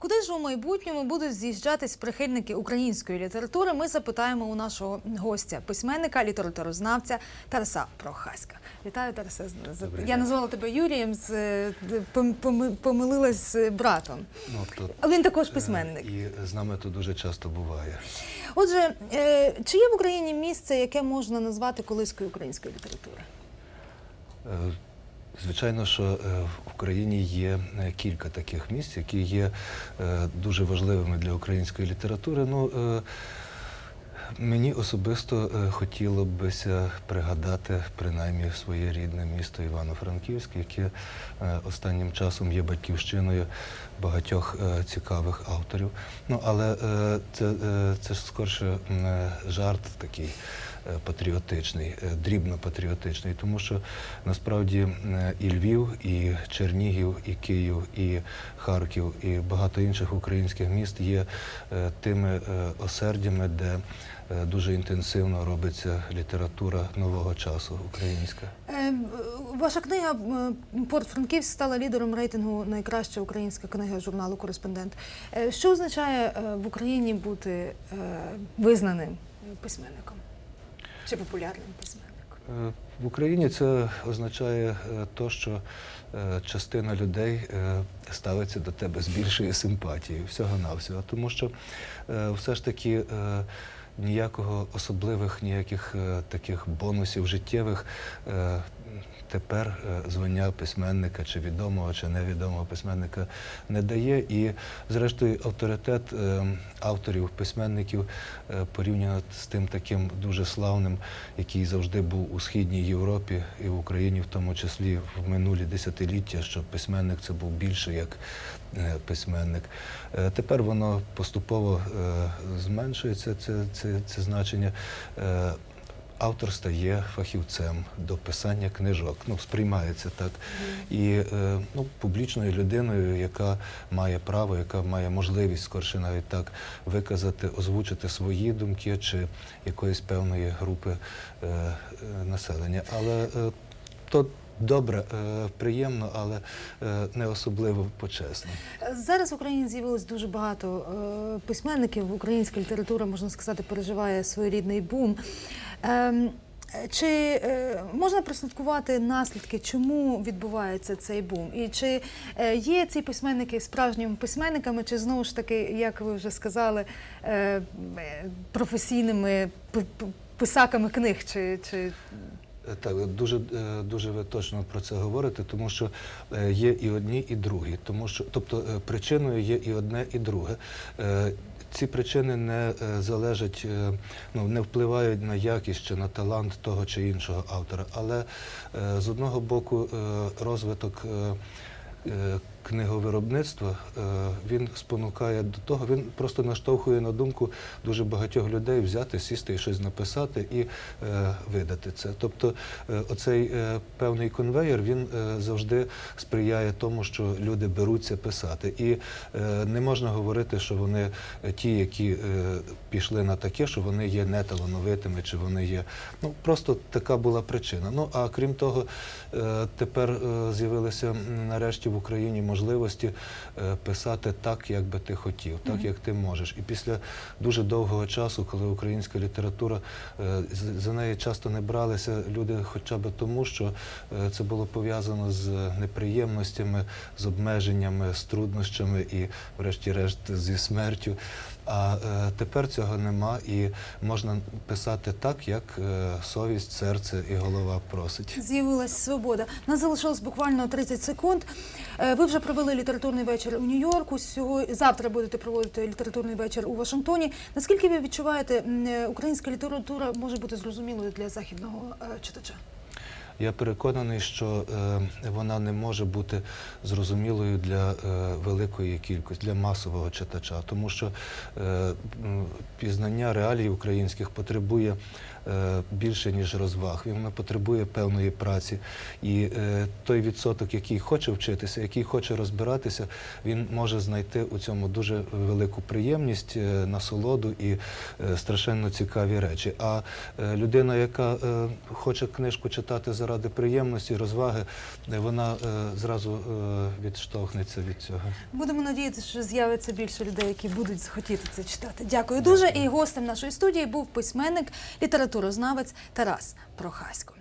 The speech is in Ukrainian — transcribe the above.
Куди ж у майбутньому будуть з'їжджатись прихильники української літератури? Ми запитаємо у нашого гостя, письменника, літературознавця Тараса Прохаська. Вітаю, Тарасе. Добрий Я назвала тебе Юрієм, з, е, поми- помилилась з братом. Ну, то, Але він також е, письменник. І з нами то дуже часто буває. Отже, е, чи є в Україні місце, яке можна назвати колискою української літератури? Звичайно, що е, в Україні є е, кілька таких місць, які є е, дуже важливими для української літератури. Ну, мені особисто хотіло бися пригадати принаймні своє рідне місто Івано-Франківськ, яке останнім часом є батьківщиною багатьох цікавих авторів. Ну, але це, це ж скорше жарт такий патріотичний, е, дрібно патріотичний, тому що насправді е, і Львів, і Чернігів, і Київ, і Харків, і багато інших українських міст є е, тими е, осердями, де е, дуже інтенсивно робиться література нового часу українська. Е, Ваша книга е, Порт Франківськ стала лідером рейтингу найкраща українська книга журналу Кореспондент. Е, Що означає е, в Україні бути е, визнаним письменником чи популярним письменником? Е, В Україні це означає е, то, що е, частина людей е, ставиться до тебе з більшою симпатією, всього-навсього. Тому що все ж таки ніякого особливих, ніяких таких бонусів життєвих тепер е, звання письменника чи відомого, чи невідомого письменника не дає. І, зрештою, авторитет е, авторів, письменників е, порівняно з тим таким дуже славним, який завжди був у східній Європі і в Україні, в тому числі в минулі десятиліття, що письменник це був більше як письменник. Тепер воно поступово зменшується, це, це, це значення. Автор стає фахівцем до писання книжок. Ну, сприймається так. І е, ну, публічною людиною, яка має право, яка має можливість, скорше навіть так, виказати, озвучити свої думки чи якоїсь певної групи е, е, населення. Але е, то добре, е, приємно, але е, не особливо почесно. Зараз в Україні з'явилось дуже багато е, письменників. Українська література, можна сказати, переживає своєрідний бум. Ем, Чи е, можна прослідкувати наслідки, чому відбувається цей бум? І чи е, є ці письменники справжніми письменниками, чи знову ж таки, як ви вже сказали, е, професійними писаками книг? Чи, чи... Так, дуже, дуже ви точно про це говорите, тому що є і одні, і другі. Тому що, тобто причиною є і одне, і друге. Ці причини не е, залежать, е, ну не впливають на якість чи на талант того чи іншого автора. Але е, з одного боку розвиток е, е, він спонукає до того, він просто наштовхує на думку дуже багатьох людей взяти, сісти і щось написати і е, видати це. Тобто е, оцей певний конвейер він завжди сприяє тому, що люди беруться писати. І не можна говорити, що вони ті, які пішли на таке, що вони є неталановитими, чи вони є. Ну просто така була причина. Ну а крім того, тепер з'явилися нарешті в Україні можливості е, писати так, як би ти хотів, так як ти можеш. І після дуже довгого часу, коли українська література е, за неї часто не бралися люди, хоча б тому, що е, це було пов'язано з неприємностями, з обмеженнями, з труднощами і, врешті-решт, зі смертю. А е, тепер цього нема, і можна писати так, як е, совість, серце і голова просить. З'явилась свобода. Нас залишилось буквально 30 секунд. Е, Ви вже провели літературний вечір у Нью-Йорку. Сьогодні завтра будете проводити літературний вечір у Вашингтоні. Наскільки ви відчуваєте, українська література може бути зрозумілою для західного читача? Я переконаний, що е, вона не може бути зрозумілою для е, великої кількості, для масового читача, тому що е, пізнання реалій українських потребує більше, ніж розваг. Він потребує певної праці. І той відсоток, який хоче вчитися, який хоче розбиратися, він може знайти у цьому дуже велику приємність, насолоду і страшенно цікаві речі. А людина, яка хоче книжку читати заради заради приємності, розваги, е, вона е, зразу е, відштовхнеться від цього. Будемо надіятися, що з'явиться більше людей, які будуть хотіти це читати. Дякую дуже. І гостем нашої студії був письменник, літературознавець Тарас Прохасько.